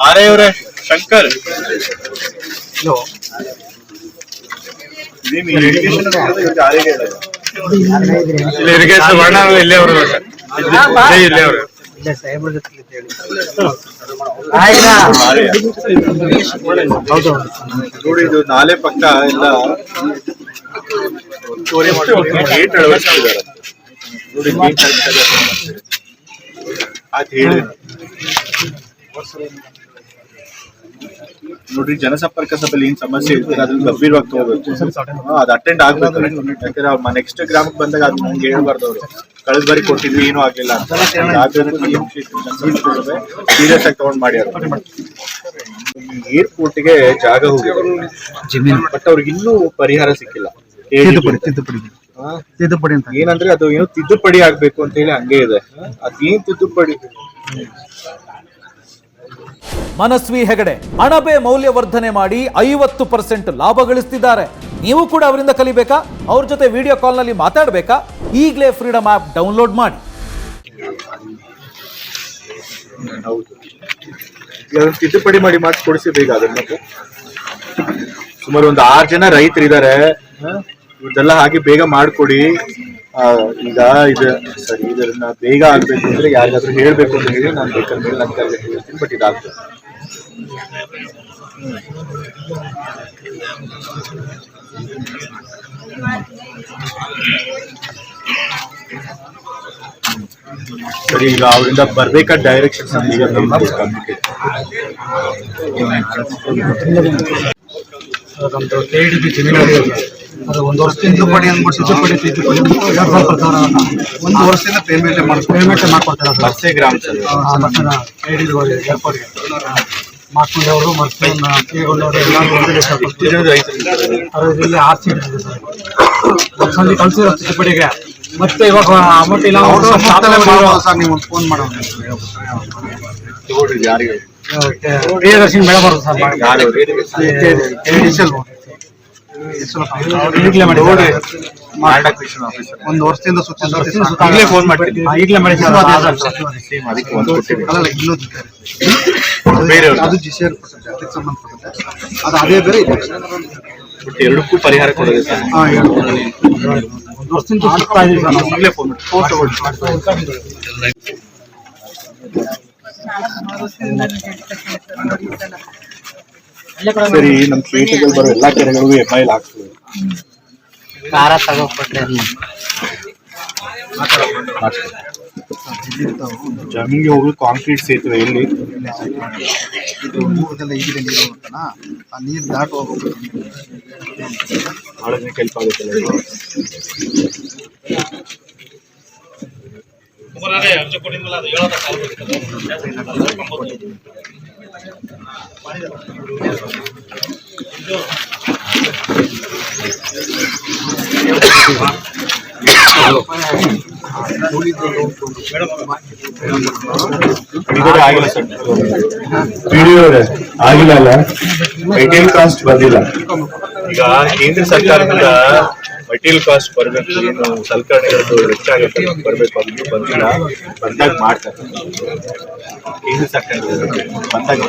ಆರೇ ಅವರೇ ಶಂಕರ್ ಇರಿಗೇಷನ್ ವರ್ಣ ಇಲ್ಲೇ ಅವರು. ಇಲ್ಲೇ ಅವರು. ಇಲ್ಲ ಸಾಹೇಬ್ರ ಜೊತೆ ನೋಡಿ ಇದು ನಾಲೆ ಪಕ್ಕ ಎಲ್ಲ ಒತ್ತುವರಿ ಗೇಟ್ ಅಳವಡಿಸಿದ್ದಾರೆ ನೋಡಿ ಗೇಟ್ ಅದ್ ಹೇಳಿ. ನೋಡ್ರಿ ಜನಸಂಪರ್ಕ ಸಭೆಯಲ್ಲಿ ಏನ್ ಸಮಸ್ಯೆ ಇರ್ತದೆ ಅದನ್ನ ಗಂಭೀರವಾಗಿ ತಗೋಬೇಕು. ಹಾ, ಅದ್ ಅಟೆಂಡ್ ಆಗ್ಬೇಕು. ಯಾಕಂದ್ರೆ ಅವ್ರ ನೆಕ್ಸ್ಟ್ ಗ್ರಾಮಕ್ಕೆ ಬಂದಾಗ ಅದ್ ನಂಗೆ ಹೇಳ್ಬಾರ್ದು ಅವ್ರು. ಕಳೆದ ಬಾರಿ ಕೊಟ್ಟಿದ್ವಿ ಏನೂ ಆಗಿಲ್ಲ ಅಂತ. ಸೀರಿಯಸ್ ಆಗಿ ತಗೊಂಡ್ ಮಾಡಿ ಏರ್ಪೋರ್ಟ್ಗೆ ಜಾಗ ಹೋಗಿದೆ. ಜಮೀನು. ಬಟ್ ಅವ್ರಿಗೆ ಇನ್ನೂ ಪರಿಹಾರ ಸಿಕ್ಕಿಲ್ಲ. ತಿದ್ದುಪಡಿ ತಿದ್ದುಪಡಿ? ತಿದ್ದುಪಡಿ ಅಂತ. ಏನಂದ್ರೆ ಅದು ಏನು ತಿದ್ದುಪಡಿ ಆಗ್ಬೇಕು ಅಂತ ಹೇಳಿ ಹಂಗೆ ಇದೆ. ಅದೇನ್ ತಿದ್ದುಪಡಿ? ಮನಸ್ವಿ ಹೆಗಡೆ ಅಣಬೆ ಮೌಲ್ಯವರ್ಧನೆ ಮಾಡಿ ಐವತ್ತು ಪರ್ಸೆಂಟ್ ಲಾಭ ಗಳಿಸ್ತಿದ್ದಾರೆ. ನೀವು ಕೂಡ ಅವರಿಂದ ಕಲಿಬೇಕಾ? ಅವ್ರ ಜೊತೆ ವಿಡಿಯೋ ಕಾಲ್ನಲ್ಲಿ ಮಾತಾಡಬೇಕಾ? ಈಗಲೇ ಫ್ರೀಡಮ್ ಆ್ಯಪ್ ಡೌನ್ಲೋಡ್ ಮಾಡಿ. ತಿದ್ದುಪಡಿ ಮಾಡಿ ಮಾಡಿ ಕೊಡಿಸಿ ಬೇಗ ಅದನ್ನ ಸುಮಾರು ಒಂದು ಆರು ಜನ ರೈತರಿದ್ದಾರೆ ಇವ್ರದೆಲ್ಲ ಹಾಗೆ ಬೇಗ ಮಾಡ್ಕೊಡಿ ಈಗ ಇದು, ಸರಿ ಇದನ್ನ ಬೇಗ ಆಗ್ಬೇಕು ಅಂದ್ರೆ ಯಾರಿಗಾದ್ರೂ ಹೇಳ್ಬೇಕು ಅಂತ ಹೇಳಿ ನಾನು ಬೇಕಾದ ಮೇಲೆ ನನ್ನ ಕೈಗೆ ಹೇಳ್ತೀನಿ ಬಟ್ ಇದಾಗ್ತದೆ ಸರಿ, ಈಗ ಅವರಿಂದ ಬರ್ಬೇಕಾದ ಡೈರೆಕ್ಷನ್ಸ್ ಈಗ communicate. ನಮ್ದು ಕೆ. ಅದು ಒಂದು ವರ್ಷದಿಂದ ತಿದ್ದುಪಡಿ ಅಂದ್ಬಿಟ್ಟು ತಿದ್ದುಪಡಿ ತಿದ್ದುಪಡಿ ಅಂದ್ಬಿಟ್ಟು ಎರಡು ಸಾವಿರ ಪ್ರಕಾರ ಒಂದು ವರ್ಷದಿಂದ ಪೇಮೆಂಟ್ ಮಾಡ್ಕೊಂಡು ಪೇಮೆಂಟ್ ಮಾಡ್ಕೊಡ್ತಾರೆ sir Matsya Grama sir K D ಏರ್ಪೋರ್ಟ್ಗೆ ಮಾಡ್ಕೊಂಡವರು ಮತ್ತೆ ಕೇಗೊಂಡವರು ಎಲ್ಲರೂ ಒಂದೇ ಸರ್ ಎಷ್ಟು ಜನ ಅದು ಇಲ್ಲಿ ಆರ್ ಸೀಟ್ ಇದೆ ಸರ್. ಒಂದ್ ಸಂಜೆ ಕಳ್ಸಿರೋ ತಿದ್ದುಪಡಿಗೆ. ಮತ್ತೆ ಇವಾಗ ಅಮೌಂಟ್ ಇಲ್ಲ ಸರ್ ನೀವು ಒಂದು ಫೋನ್ ಮಾಡೋದು ತಗೊಳ್ರಿ ಯಾರಿಗೆ? ಪ್ರಿಯದರ್ಶಿನಿ ಬೆಳೆ ಬರುತ್ತೆ ಸರ್. ಯಾರು ಈಗಲೇ ಮಾಡಿ ಒಂದು ವರ್ಷದಿಂದ ಈಗಲೇ ಫೋನ್ ಮಾಡ್ತೀನಿ ಈಗಲೇ ಮಾಡಿ. ಸರ್ ಅದಕ್ಕೆ ಒಂದು ಕೊಟ್ಟಿದ್ದೀನಿ ಅಲ್ಲ ಇನ್ನೊಂದು ಬೇರೆಯವ್ರು. ಅದು ಜಿ ಸಿ ಆರ್ ಅದಕ್ಕೆ ಸಂಬಂಧಪಟ್ಟಂತೆ. ಅದು ಅದೇ ಬೇರೆ ಇದೆ. ಬಟ್ ಎರಡಕ್ಕೂ ಪರಿಹಾರ ಕೊಡೋದು ಸರ್ ಒಂದು ವರ್ಷದಿಂದ ಸುತ್ತಾ ಇದೀವಿ ಸರ್ ನಾವು. ಈಗಲೇ ಫೋನ್ ಫೋನ್ ತಗೊಳ್ಳಿ. ಸರಿ ನಮ್ ಕ್ಷೇತ್ರದಲ್ಲಿ ಬರೋ ಎಲ್ಲಾ ಕೆರೆಗಳಿಗೂ ಎಂ ಐಲ್ ಹಾಕ್ತೀವಿ ಖಾರ ತಗೋಬಿಟ್ರೆ ಜಮೀನಿಗೆ ಹೋಗ್ಲಿಕ್ಕೆ ಕಾಂಕ್ರೀಟ್ ಸೇತುವೆ ಎಲ್ಲಿ? ಇದು ಊರದೆಲ್ಲ ಈಗಿದೆ ನೀರು ಹೋಗುತ್ತಲ್ಲ ಆ ನೀರು ದಾಟು ಹೋಗ್ಬೇಕು ಬಹಳ ಜನಕ್ಕೆ ಹೆಲ್ಪ್ ಆಗುತ್ತಲ್ಲ ಇದು. ಆಗಿಲ್ಲ ಸರ್ ವಿಡಿಯೋ ಕಾಸ್ಟ್ ಬಂದಿಲ್ಲ. ಈಗ ಕೇಂದ್ರ ಸರ್ಕಾರದಿಂದ ಮೆಟೀರಿಯಲ್ ಕಾಸ್ಟ್ ಬರಬೇಕು, ಏನು ಸಲಕರಣೆಗಳದ್ದು ವೆಚ್ಚ ಆಗುತ್ತೆ ಬರಬೇಕು. ಅದನ್ನು ಬಂದಿಲ್ಲ, ಬಂದಾಗ ಮಾಡ್ತಾರೆ. ಕೇಂದ್ರ ಸರ್ಕಾರದಿಂದ ಬಂದಾಗ